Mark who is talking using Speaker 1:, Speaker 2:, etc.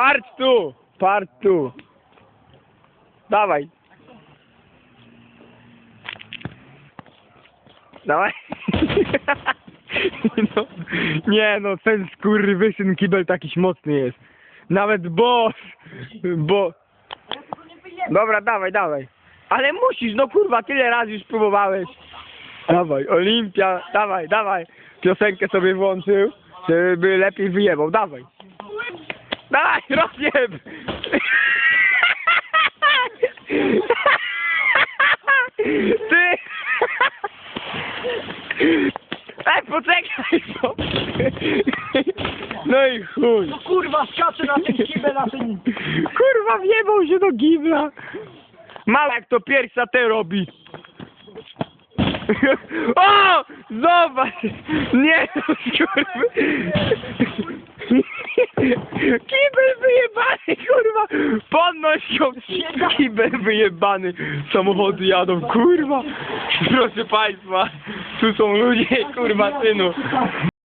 Speaker 1: Part tu! Part tu! Dawaj! Dawaj! No, nie no, ten skurwysyn kibel takiś mocny jest. Nawet boss! Bo... Dobra, dawaj, dawaj. Ale musisz, no kurwa, tyle razy już próbowałeś. Dawaj, Olimpia, dawaj, dawaj. Piosenkę sobie włączył, żeby lepiej wyjebał, dawaj. Dawaj, rozjeb! Ty! Ej, poczekaj, co? No i chuj.
Speaker 2: No kurwa, skacze na ten kibel, na ten...
Speaker 1: Kurwa, wjebał się do gibla. Mała jak to piersa te robi. O! Zobacz! Nie, no, kurwa. Kibel wyjebany! Samochody jadą, kurwa! Proszę państwa, tu są ludzie, kurwa, synu.